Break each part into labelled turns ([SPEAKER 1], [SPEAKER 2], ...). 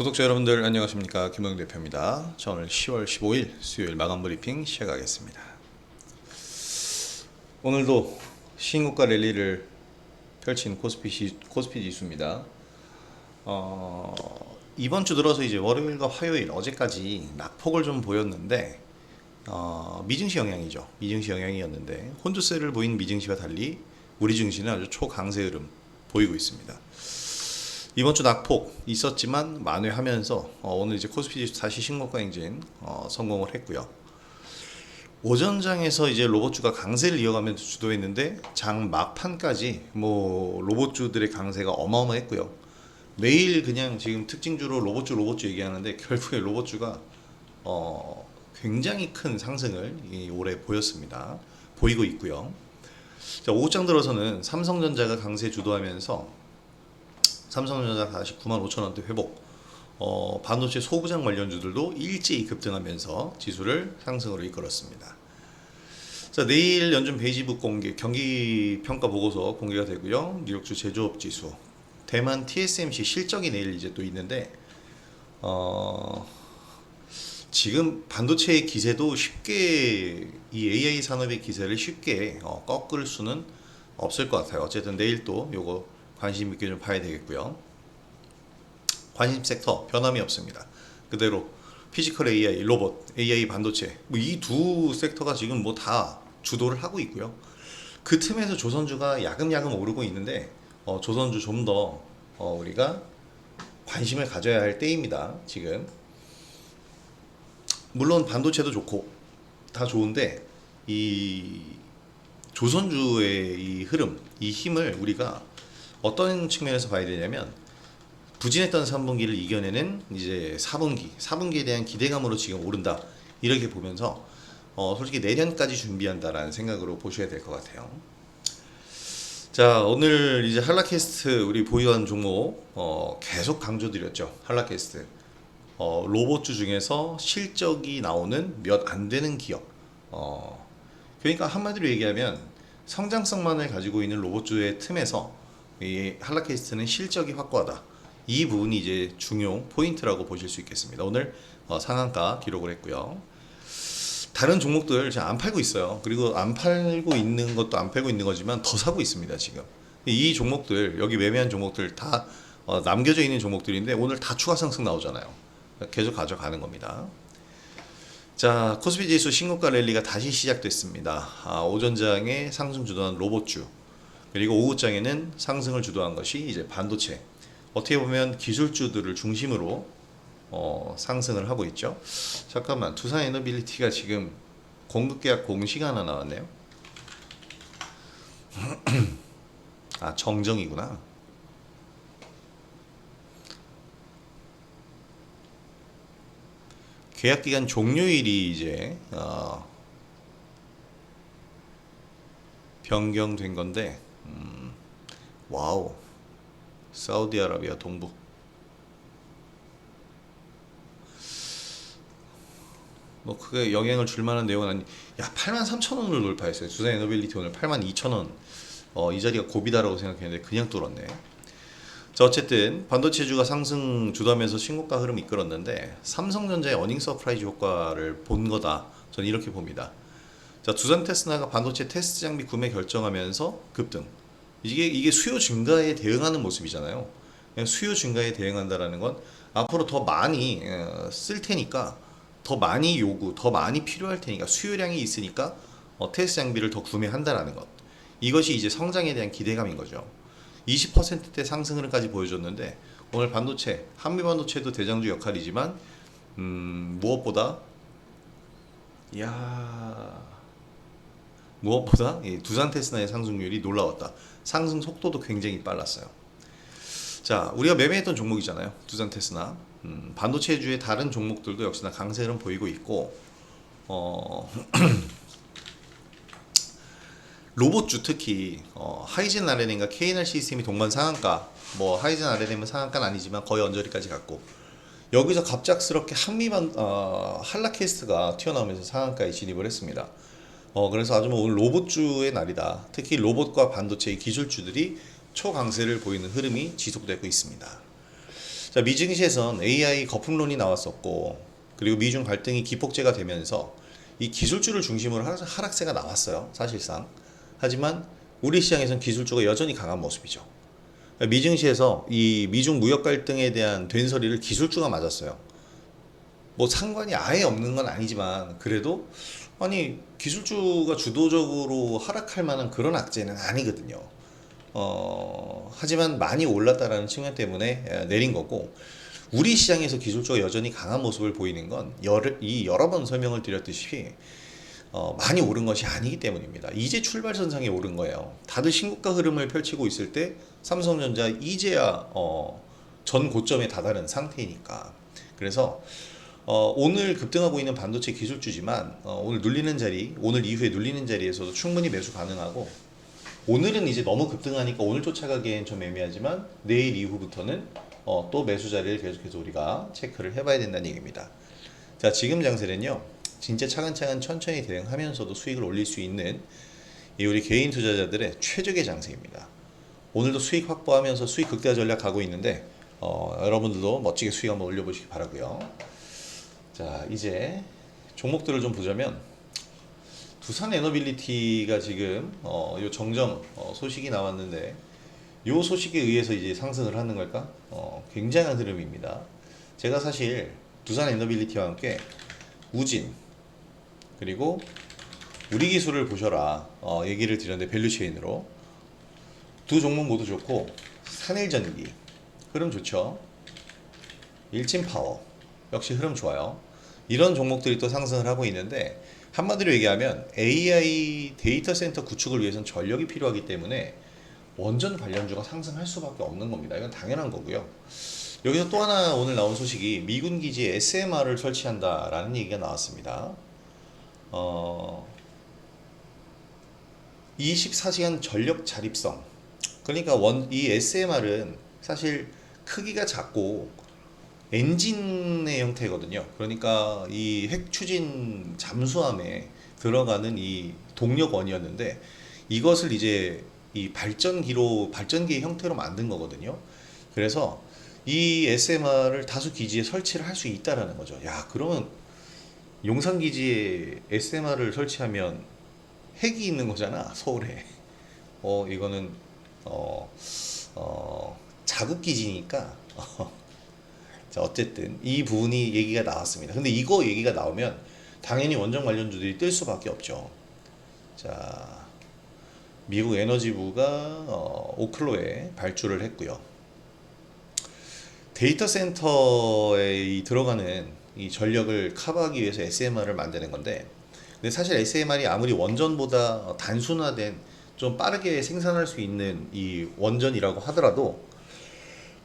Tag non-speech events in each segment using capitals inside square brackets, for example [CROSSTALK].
[SPEAKER 1] 구독자 여러분들 안녕하십니까 김영 대표입니다. 자, 오늘 10월 15일 수요일 마감 브리핑 시작하겠습니다. 오늘도 신고가 랠리를 펼친 코스피, 시, 코스피 지수입니다. 어, 이번 주 들어서 이제 월요일과 화요일 어제까지 낙폭을 좀 보였는데 어, 미증시 영향이죠. 미증시 영향이었는데 혼주세를 보인 미증시와 달리 우리 증시는 아주 초강세 흐름 보이고 있습니다. 이번 주 낙폭 있었지만 만회하면서 어, 오늘 이제 코스피 다시 신고가 행진 어, 성공을 했고요. 오전장에서 이제 로봇주가 강세를 이어가면서 주도했는데 장 막판까지 뭐 로봇주들의 강세가 어마어마했고요. 매일 그냥 지금 특징주로 로봇주 로봇주 얘기하는데 결국에 로봇주가 어, 굉장히 큰 상승을 이 올해 보였습니다. 보이고 있고요. 자, 오후장 들어서는 삼성전자가 강세 주도하면서 삼성전자 다시 9만 5천 원대 회복. 어, 반도체 소부장 관련주들도 일제히 급등하면서 지수를 상승으로 이끌었습니다. 자, 내일 연준 베이지북 공개, 경기 평가 보고서 공개가 되고요. 뉴욕주 제조업 지수, 대만 TSMC 실적이 내일 이제 또 있는데, 어, 지금 반도체의 기세도 쉽게 이 AI 산업의 기세를 쉽게 어, 꺾을 수는 없을 것 같아요. 어쨌든 내일 또 요거 관심 있게 좀 봐야 되겠고요. 관심 섹터 변함이 없습니다. 그대로 피지컬 AI, 로봇, AI 반도체 뭐 이 두 섹터가 지금 뭐 다 주도를 하고 있고요. 그 틈에서 조선주가 야금야금 오르고 있는데 어, 조선주 좀더 어, 우리가 관심을 가져야 할 때입니다. 지금 물론 반도체도 좋고 다 좋은데 이 조선주의 이 흐름, 이 힘을 우리가 어떤 측면에서 봐야 되냐면 부진했던 3분기를 이겨내는 이제 4분기, 4분기에 대한 기대감으로 지금 오른다. 이렇게 보면서 어, 솔직히 내년까지 준비한다라는 생각으로 보셔야 될 것 같아요. 자 오늘 이제 한라캐스트 우리 보유한 종목 어, 계속 강조드렸죠. 한라캐스트. 어, 로봇주 중에서 실적이 나오는 몇 안 되는 기업. 어, 그러니까 한마디로 얘기하면 성장성만을 가지고 있는 로봇주의 틈에서 이 한라캐스트는 실적이 확고하다. 이 부분이 이제 중요 포인트라고 보실 수 있겠습니다. 오늘 어, 상한가 기록을 했고요. 다른 종목들 잘안 팔고 있어요. 그리고 안 팔고 있는 것도 안 팔고 있는 거지만 더 사고 있습니다. 지금 이 종목들 여기 매매한 종목들 다 어, 남겨져 있는 종목들인데 오늘 다 추가 상승 나오잖아요. 계속 가져가는 겁니다. 자 코스피 지수 신고가 랠리가 다시 시작됐습니다. 아, 오전장에 상승 주도한 로봇주 그리고 오후장에는 상승을 주도한 것이 이제 반도체. 어떻게 보면 기술주들을 중심으로 어, 상승을 하고 있죠. 잠깐만 두산 에너빌리티가 지금 공급 계약 공시가 하나 나왔네요. [CLEARS THROAT] 아 정정이구나. 계약 기간 종료일이 이제 어, 변경된 건데 음, 와우. 사우디아라비아 동부. 뭐 크게 영향을 줄 만한 내용은 아니 야 8만 3천 원을 돌파했어요. 두산 에너빌리티 오늘 8만 2천 원어 이 자리가 고비다라고 생각했는데 그냥 뚫었네. 자 어쨌든 반도체주가 상승 주도하면서 신고가 흐름 이끌었는데 삼성전자의 어닝 서프라이즈 효과를 본 거다. 저는 이렇게 봅니다. 자 두산 테스나가 반도체 테스트 장비 구매 결정하면서 급등 이게 이게 수요 증가에 대응하는 모습이잖아요. 수요 증가에 대응한다라는 건 앞으로 더 많이 어, 쓸 테니까 더 많이 요구, 더 많이 필요할 테니까 수요량이 있으니까 어, 테스트 장비를 더 구매한다라는 것. 이것이 이제 성장에 대한 기대감인 거죠. 20%대 상승을까지 보여줬는데 오늘 반도체, 한미 반도체도 대장주 역할이지만 음, 무엇보다 야 무엇보다 이 두산 테스나의 상승률이 놀라웠다. 상승 속도도 굉장히 빨랐어요. 자, 우리가 매매했던 종목이잖아요. 두산 테스나. 음, 반도체주의 다른 종목들도 역시나 강세 흐름 보이고 있고, 어, [CLEARS THROAT] 로봇주 특히 어, 하이젠 RNN과 KNR 시스템이 동반 상한가, 뭐 하이젠 RNN은 상한가는 아니지만 거의 언저리까지 갔고, 여기서 갑작스럽게 한미반 어, 한라캐스트가 튀어나오면서 상한가에 진입을 했습니다. 어, 그래서 아주 뭐 오늘 로봇주의 날이다. 특히 로봇과 반도체의 기술주들이 초강세를 보이는 흐름이 지속되고 있습니다. 자 미증시에선 AI 거품론이 나왔었고 그리고 미중 갈등이 기폭제가 되면서 이 기술주를 중심으로 하락- 하락세가 나왔어요 사실상 하지만 우리 시장에선 기술주가 여전히 강한 모습이죠 미증시에서 이 미중 무역 갈등에 대한 된소리를 기술주가 맞았어요 뭐 상관이 아예 없는 건 아니지만 그래도 아니 기술주가 주도적으로 하락할 만한 그런 악재는 아니거든요. 어, 하지만 많이 올랐다라는 측면 때문에 에, 내린 거고 우리 시장에서 기술주가 여전히 강한 모습을 보이는 건 여러, 이 여러 번 설명을 드렸듯이 어, 많이 오른 것이 아니기 때문입니다. 이제 출발선상에 오른 거예요. 다들 신고가 흐름을 펼치고 있을 때 삼성전자 이제야 어, 전 고점에 다다른 상태이니까. 그래서 어, 오늘 급등하고 있는 반도체 기술주지만 어, 오늘 눌리는 자리, 오늘 이후에 눌리는 자리에서도 충분히 매수 가능하고 오늘은 이제 너무 급등하니까 오늘 쫓아가기엔 좀 애매하지만 내일 이후부터는 어, 또 매수 자리를 계속해서 우리가 체크를 해봐야 된다는 얘기입니다. 자 지금 장세는요 진짜 차근차근 천천히 대응하면서도 수익을 올릴 수 있는 이 우리 개인 투자자들의 최적의 장세입니다. 오늘도 수익 확보하면서 수익 극대화 전략 가고 있는데 어, 여러분들도 멋지게 수익 한번 올려보시기 바라고요. 자 이제 종목들을 좀 보자면 두산 에너빌리티가 지금 어, 요 정정 어, 소식이 나왔는데 요 소식에 의해서 이제 상승을 하는 걸까? 어, 굉장한 흐름입니다. 제가 사실 두산 에너빌리티와 함께 우진 그리고 우리 기술을 보셔라 어, 얘기를 드렸는데 밸류체인으로 두 종목 모두 좋고 산일전기 흐름 좋죠. 일진파워 역시 흐름 좋아요. 이런 종목들이 또 상승을 하고 있는데 한마디로 얘기하면 AI 데이터 센터 구축을 위해서는 전력이 필요하기 때문에 원전 관련주가 상승할 수밖에 없는 겁니다. 이건 당연한 거고요. 여기서 또 하나 오늘 나온 소식이 미군 기지에 SMR을 설치한다라는 얘기가 나왔습니다. 어, 24시간 전력 자립성. 그러니까 원, 이 SMR은 사실 크기가 작고 엔진의 형태거든요. 그러니까 이 핵 추진 잠수함에 들어가는 이 동력원이었는데 이것을 이제 이 발전기로 발전기의 형태로 만든 거거든요. 그래서 이 SMR을 다수 기지에 설치를 할 수 있다라는 거죠. 야, 그러면 용산 기지에 SMR을 설치하면 핵이 있는 거잖아, 서울에. 어, 이거는 어, 어, 자국 기지니까 [LAUGHS] 자, 어쨌든 이 부분이 얘기가 나왔습니다. 근데 이거 얘기가 나오면 당연히 원전 관련주들이 뜰 수밖에 없죠. 자, 미국 에너지부가 어, 오클로에 발주를 했고요. 데이터 센터에 이 들어가는 이 전력을 커버하기 위해서 SMR을 만드는 건데, 근데 사실 SMR이 아무리 원전보다 단순화된 좀 빠르게 생산할 수 있는 이 원전이라고 하더라도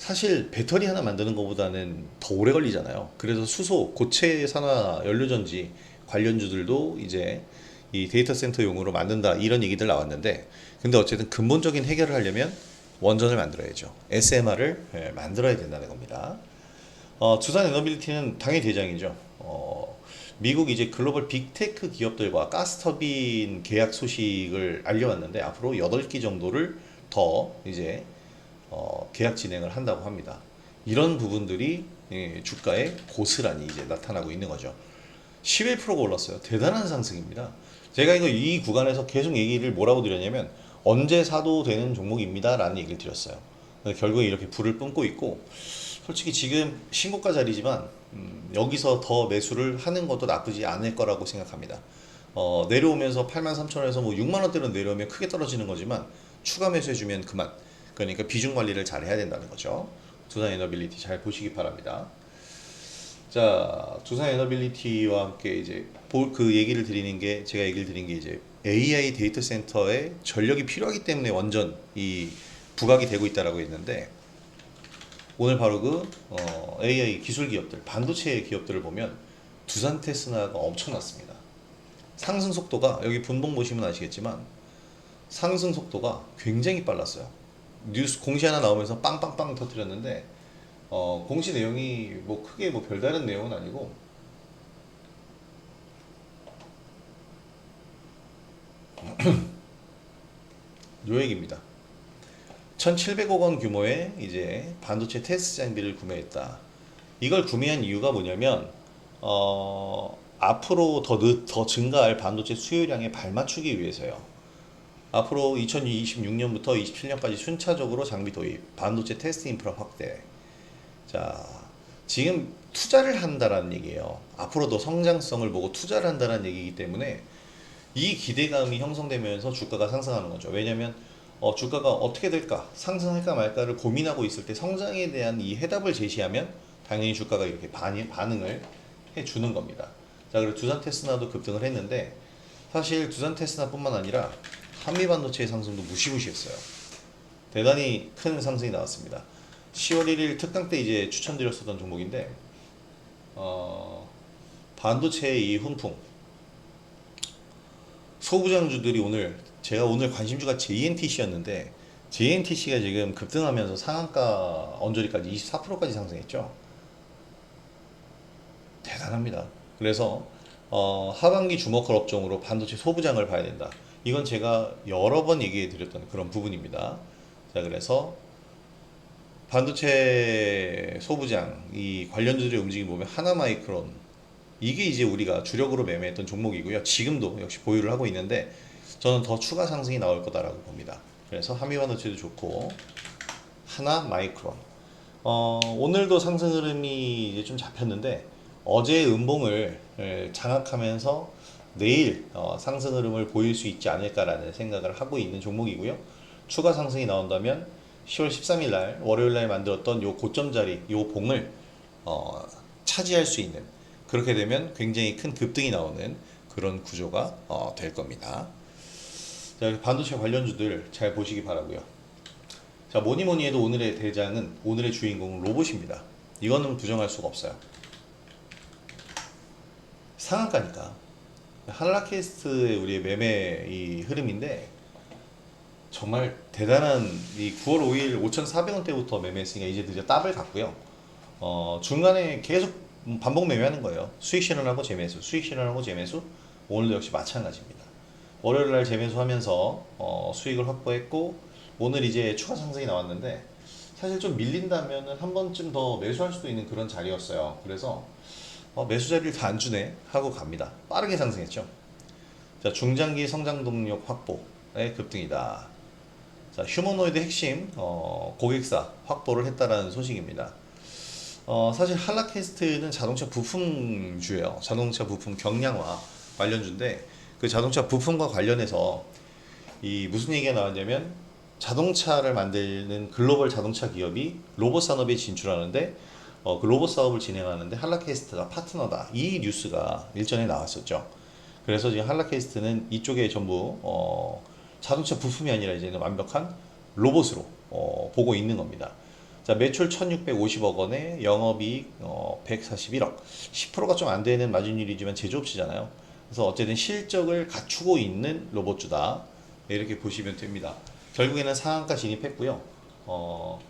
[SPEAKER 1] 사실 배터리 하나 만드는 것보다는 더 오래 걸리잖아요. 그래서 수소, 고체 산화, 연료전지 관련주들도 이제 이 데이터 센터용으로 만든다 이런 얘기들 나왔는데 근데 어쨌든 근본적인 해결을 하려면 원전을 만들어야죠. SMR을 예, 만들어야 된다는 겁니다. 어, 두산 에너빌리티는 당연히 대장이죠. 어, 미국 이제 글로벌 빅테크 기업들과 가스터빈 계약 소식을 알려왔는데 앞으로 8기 정도를 더 이제 어, 계약 진행을 한다고 합니다. 이런 부분들이 예, 주가에 고스란히 이제 나타나고 있는 거죠. 11%가 올랐어요. 대단한 상승입니다. 제가 이거 이 구간에서 계속 얘기를 뭐라고 드렸냐면 언제 사도 되는 종목입니다 라는 얘기를 드렸어요. 결국에 이렇게 불을 뿜고 있고 솔직히 지금 신고가 자리지만 음, 여기서 더 매수를 하는 것도 나쁘지 않을 거라고 생각합니다. 어, 내려오면서 83,000원에서 뭐 6만 원대로 내려오면 크게 떨어지는 거지만 추가 매수해주면 그만. 그러니까 비중 관리를 잘 해야 된다는 거죠. 두산 에너빌리티 잘 보시기 바랍니다. 자, 두산 에너빌리티와 함께 이제 볼- 그 얘기를 드리는 게 제가 얘기를 드린 게 이제 AI 데이터 센터에 전력이 필요하기 때문에 원전 이 부각이 되고 있다라고 했는데 오늘 바로 그 어, AI 기술 기업들, 반도체 기업들을 보면 두산 테스나가 엄청났습니다. 상승 속도가 여기 분봉 보시면 아시겠지만 상승 속도가 굉장히 빨랐어요. 뉴스 공시 하나 나오면서 빵빵빵 터뜨렸는데 어, 공시 내용이 뭐 크게 뭐 별다른 내용은 아니고 [CLEARS THROAT] 요 얘기입니다. 1,700억 원 규모의 이제 반도체 테스트 장비를 구매했다. 이걸 구매한 이유가 뭐냐면 어, 앞으로 더, 늦, 더 증가할 반도체 수요량에 발맞추기 위해서요. 앞으로 2026년부터 27년까지 순차적으로 장비 도입, 반도체 테스트 인프라 확대. 자, 지금 투자를 한다라는 얘기예요. 앞으로 더 성장성을 보고 투자를 한다는 얘기이기 때문에 이 기대감이 형성되면서 주가가 상승하는 거죠. 왜냐하면 어, 주가가 어떻게 될까, 상승할까 말까를 고민하고 있을 때 성장에 대한 이 해답을 제시하면 당연히 주가가 이렇게 반, 반응을 해주는 겁니다. 자, 그리고 두산 테스나도 급등을 했는데 사실 두산 테스나뿐만 아니라 한미 반도체의 상승도 무시무시했어요. 대단히 큰 상승이 나왔습니다. 10월 1일 특강 때 이제 추천드렸었던 종목인데 어, 반도체의 이 훈풍 소부장주들이 오늘 제가 오늘 관심주가 JNTC였는데 JNTC가 지금 급등하면서 상한가 언저리까지 24%까지 상승했죠. 대단합니다. 그래서 어, 하반기 주목할 업종으로 반도체 소부장을 봐야 된다. 이건 제가 여러 번 얘기해 드렸던 그런 부분입니다. 자, 그래서 반도체 소부장 이 관련주들의 움직임 보면 하나 마이크론 이게 이제 우리가 주력으로 매매했던 종목이고요. 지금도 역시 보유를 하고 있는데 저는 더 추가 상승이 나올 거다라고 봅니다. 그래서 한미반도체도 좋고 하나 마이크론 어, 오늘도 상승 흐름이 이제 좀 잡혔는데 어제 음봉을 예, 장악하면서 내일 어, 상승 흐름을 보일 수 있지 않을까라는 생각을 하고 있는 종목이고요. 추가 상승이 나온다면 10월 13일 날 월요일 날 만들었던 요 고점 자리 요 봉을 어, 차지할 수 있는 그렇게 되면 굉장히 큰 급등이 나오는 그런 구조가 어, 될 겁니다. 자, 반도체 관련주들 잘 보시기 바라고요. 자, 뭐니 뭐니 해도 오늘의 대장은 오늘의 주인공은 로봇입니다. 이거는 부정할 수가 없어요. 상한가니까. 한라캐스트의 우리의 매매 이 흐름인데 정말 대단한 이 9월 5일 5,400원대부터 매매했으니까 이제 드디어 더블 갔고요. 어, 중간에 계속 반복 매매하는 거예요. 수익 실현하고 재매수, 수익 실현하고 재매수. 오늘도 역시 마찬가지입니다. 월요일 날 재매수하면서 어, 수익을 확보했고 오늘 이제 추가 상승이 나왔는데 사실 좀 밀린다면은 한 번쯤 더 매수할 수도 있는 그런 자리였어요. 그래서 어, 매수 자리를 다 안 주네 하고 갑니다. 빠르게 상승했죠. 자, 중장기 성장 동력 확보의 급등이다. 자, 휴머노이드 핵심 어, 고객사 확보를 했다라는 소식입니다. 어, 사실 한라캐스트는 자동차 부품주예요. 자동차 부품 경량화 관련주인데 그 자동차 부품과 관련해서 이 무슨 얘기가 나왔냐면 자동차를 만드는 글로벌 자동차 기업이 로봇 산업에 진출하는데 어, 그 로봇 사업을 진행하는데 한라캐스트가 파트너다. 이 뉴스가 일전에 나왔었죠. 그래서 지금 한라캐스트는 이쪽에 전부 어, 자동차 부품이 아니라 이제는 완벽한 로봇으로 어, 보고 있는 겁니다. 자, 매출 1,650억 원에 영업이익 어, 141억. 10%가 좀 안 되는 마진율이지만 제조업체잖아요. 그래서 어쨌든 실적을 갖추고 있는 로봇주다. 네, 이렇게 보시면 됩니다. 결국에는 상한가 진입했고요. 어,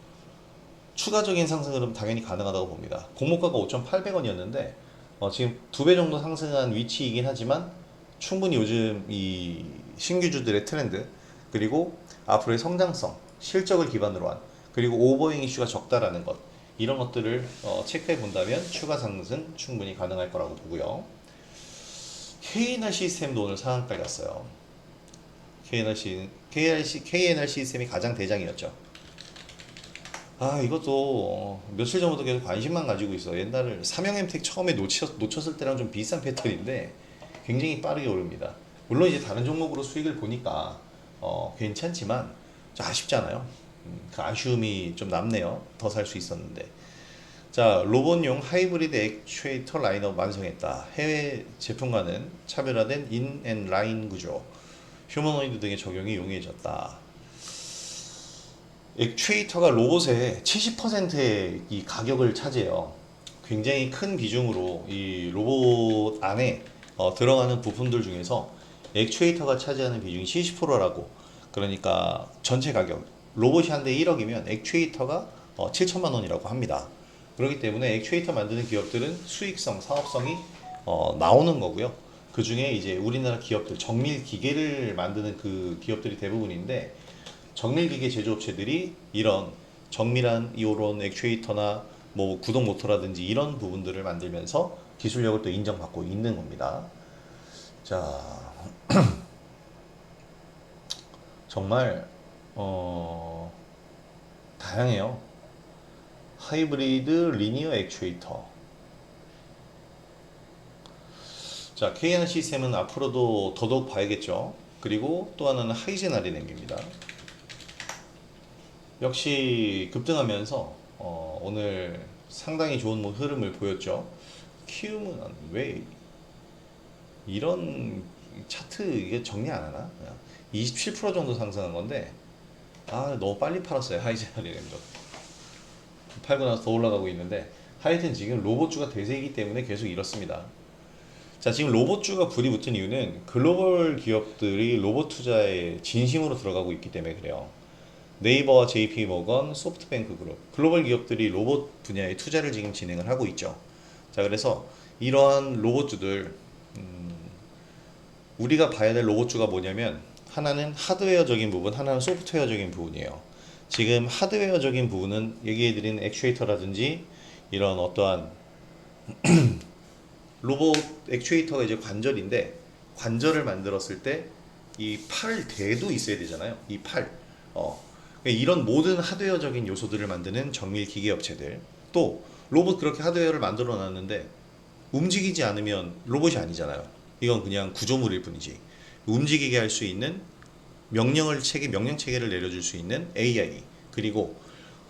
[SPEAKER 1] 추가적인 상승은 당연히 가능하다고 봅니다. 공모가가 5,800원이었는데 어, 지금 두 배 정도 상승한 위치이긴 하지만 충분히 요즘 이 신규주들의 트렌드 그리고 앞으로의 성장성, 실적을 기반으로 한 그리고 오버행 이슈가 적다라는 것 이런 것들을 어, 체크해 본다면 추가 상승 충분히 가능할 거라고 보고요. KNR 시스템도 오늘 상한가 갔어요. KNR, 시, KNR, 시, KNR 시스템이 가장 대장이었죠. 아 이것도 어, 며칠 전부터 계속 관심만 가지고 있어. 옛날에 삼형 엠텍 처음에 놓쳤, 놓쳤을 때랑 좀 비슷한 패턴인데 굉장히 빠르게 오릅니다. 물론 이제 다른 종목으로 수익을 보니까 어, 괜찮지만 좀 아쉽잖아요. 음, 그 아쉬움이 좀 남네요. 더 살 수 있었는데. 자 로봇용 하이브리드 액추에이터 라인업 완성했다. 해외 제품과는 차별화된 인 앤 라인 구조, 휴머노이드 등의 적용이 용이해졌다. 액추에이터가 로봇의 70%의 이 가격을 차지해요. 굉장히 큰 비중으로 이 로봇 안에 어, 들어가는 부품들 중에서 액추에이터가 차지하는 비중이 70%라고 그러니까 전체 가격 로봇이 한 대 1억이면 액추에이터가 어, 7천만 원이라고 합니다. 그렇기 때문에 액추에이터 만드는 기업들은 수익성, 사업성이 어, 나오는 거고요. 그 중에 이제 우리나라 기업들 정밀 기계를 만드는 그 기업들이 대부분인데 정밀기계 제조업체들이 이런 정밀한 이런 액추에이터나 뭐 구동 모터라든지 이런 부분들을 만들면서 기술력을 또 인정받고 있는 겁니다. 자, [CLEARS THROAT] 정말 어, 다양해요. 하이브리드 리니어 액추에이터. 자, KN 시스템은 앞으로도 더더욱 봐야겠죠. 그리고 또 하나는 하이젠 RNM입니다. 역시 급등하면서 어, 오늘 상당히 좋은 뭐 흐름을 보였죠. 키움은 왜 이런 차트 이게 정리 안 하나? 27% 정도 상승한 건데 아 너무 빨리 팔았어요 하이젠 RNM도 팔고 나서 더 올라가고 있는데 하여튼 지금 로봇주가 대세이기 때문에 계속 이렇습니다. 자 지금 로봇주가 불이 붙은 이유는 글로벌 기업들이 로봇 투자에 진심으로 들어가고 있기 때문에 그래요. 네이버와 JP 모건, 소프트뱅크 그룹 글로벌 기업들이 로봇 분야에 투자를 지금 진행을 하고 있죠. 자 그래서 이러한 로봇주들 음, 우리가 봐야 될 로봇주가 뭐냐면 하나는 하드웨어적인 부분, 하나는 소프트웨어적인 부분이에요. 지금 하드웨어적인 부분은 얘기해드린 액추에이터라든지 이런 어떠한 [CLEARS THROAT] 로봇 액추에이터가 이제 관절인데 관절을 만들었을 때 이 팔 대도 있어야 되잖아요. 이 팔. 어. 그러니까 이런 모든 하드웨어적인 요소들을 만드는 정밀 기계 업체들. 또 로봇 그렇게 하드웨어를 만들어 놨는데 움직이지 않으면 로봇이 아니잖아요. 이건 그냥 구조물일 뿐이지. 움직이게 할 수 있는 명령을 체계 명령 체계를 내려줄 수 있는 AI 그리고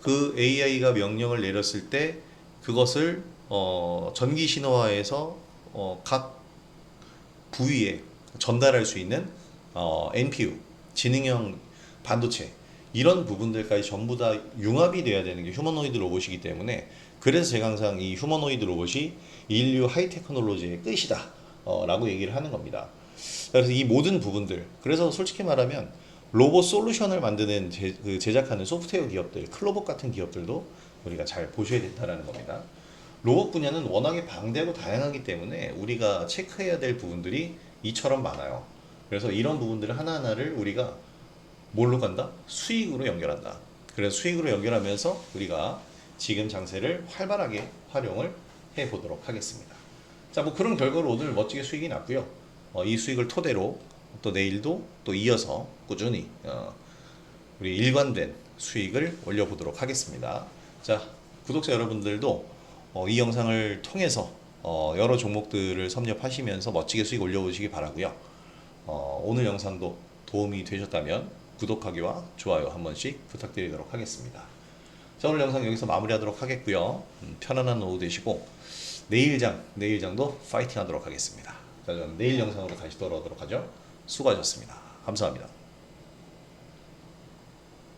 [SPEAKER 1] 그 AI가 명령을 내렸을 때 그것을 어, 전기 신호화해서 어, 각 부위에 전달할 수 있는 어, NPU 지능형 반도체 이런 부분들까지 전부 다 융합이 돼야 되는 게 휴머노이드 로봇이기 때문에 그래서 제가 항상 이 휴머노이드 로봇이 인류 하이테크놀로지의 끝이다 어, 라고 얘기를 하는 겁니다. 그래서 이 모든 부분들 그래서 솔직히 말하면 로봇 솔루션을 만드는 제, 그 제작하는 소프트웨어 기업들 클로봇 같은 기업들도 우리가 잘 보셔야 된다는 겁니다. 로봇 분야는 워낙에 방대하고 다양하기 때문에 우리가 체크해야 될 부분들이 이처럼 많아요. 그래서 이런 부분들 하나하나를 우리가 뭘로 간다? 수익으로 연결한다. 그래서 수익으로 연결하면서 우리가 지금 장세를 활발하게 활용을 해 보도록 하겠습니다. 자, 뭐 그런 결과로 오늘 멋지게 수익이 났고요. 어, 이 수익을 토대로 또 내일도 또 이어서 꾸준히 어, 우리 일관된 수익을 올려보도록 하겠습니다. 자, 구독자 여러분들도 어, 이 영상을 통해서 어, 여러 종목들을 섭렵하시면서 멋지게 수익 올려보시기 바라고요. 어, 오늘 영상도 도움이 되셨다면 구독하기와 좋아요 한 번씩 부탁드리도록 하겠습니다. 자, 오늘 영상 여기서 마무리하도록 하겠고요. 음, 편안한 오후 되시고 내일장, 내일장도 파이팅 하도록 하겠습니다. 자, 저는 내일 영상으로 다시 돌아오도록 하죠. 수고하셨습니다. 감사합니다.